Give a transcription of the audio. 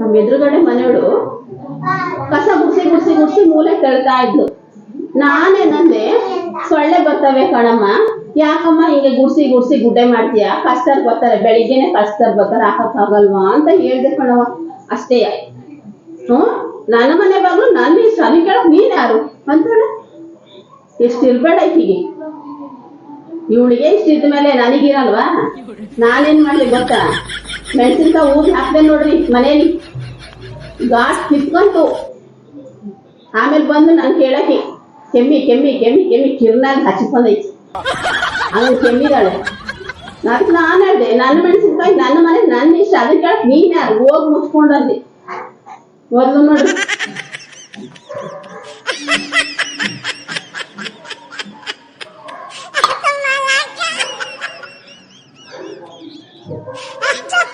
ನಮ್ಮ ಎದುರುಗಡೆ ಮನೆಯವಳು ಕಸ ಗುಡ್ಸಿ ಗುಡ್ಸಿ ಗುಡ್ಸಿ ಮೂಲೆ ಕೇಳ್ತಾ ಇದ್ಲು. ನಾನೇನಂದೆ ಸೊಳ್ಳೆ ಬರ್ತವೆ ಕಣಮ್ಮ. ಯಾಕಮ್ಮ ಹಿಂಗೆ ಗುಡ್ಸಿ ಗುಡ್ಸಿ ಗುಡ್ಡೆ ಮಾಡ್ತೀಯಾ? ಕಸ್ಟರ್ ಬರ್ತಾರೆ, ಬೆಳಿಗ್ಗೆನೆ ಕಸ್ಟರ್ ಬರ್ತಾರೆ ಹಾಕಕ್ಕಾಗಲ್ವಾ ಅಂತ ಹೇಳ್ದೆ ಕಣವ ಅಷ್ಟೇ. ಹ್ಞೂ? ನನ್ನ ಮನೆ ಬಾಗ್ಲು ನನ್ನ ಇಷ್ಟ, ಅಲ್ಲಿ ಕೇಳಕ್ ನೀನ್ ಯಾರು? ಅಂತಾಳೆ. ಎಷ್ಟು ಇರ್ಬೇಡ ಈಕಿಗೆ. ಇವಳಿಗೆ ಇಷ್ಟ ಇದ್ದ ಮೇಲೆ ನನಗಿರಲ್ವಾ? ನಾನೇನ್ ಮಾಡ್ಲಿ ಗೊತ್ತಾ? ಮೆಣಸಿನ್ಕ ಊರಿ ಹಾಕ್ಬೇಕು ನೋಡ್ರಿ ಮನೇಲಿ ಗಾಸ್ ತಿಪ್ಕೊಂತು ಆಮೇಲೆ ಬಂದು ನಾನು ಕೇಳಕ್ಕೆ ಕೆಮ್ಮಿ ಕೆಮ್ಮಿ ಕೆಮ್ಮಿ ಕೆಮ್ಮಿ ಕಿರ್ನಾಗ ಹಚ್ಕೊಂಡೈತಿ ಹಂಗೆ ಕೆಮ್ಮಿದಾಳೆ ಅದಕ್ಕೆ ನಾನು ಹೇಳಿದೆ ನನ್ನ ಮೆಣಸಿನ್ಕಾಯಿ ನನ್ನ ಮನೆ ನನ್ನ ಇಷ್ಟ ಅದಕ್ಕೆ ಕೇಳಕ್ ನೀನ್ ಯಾರು ಹೋಗಿ ಮುಚ್ಕೊಂಡಂದೆ ಮೊದಲು ನೋಡ್ರಿ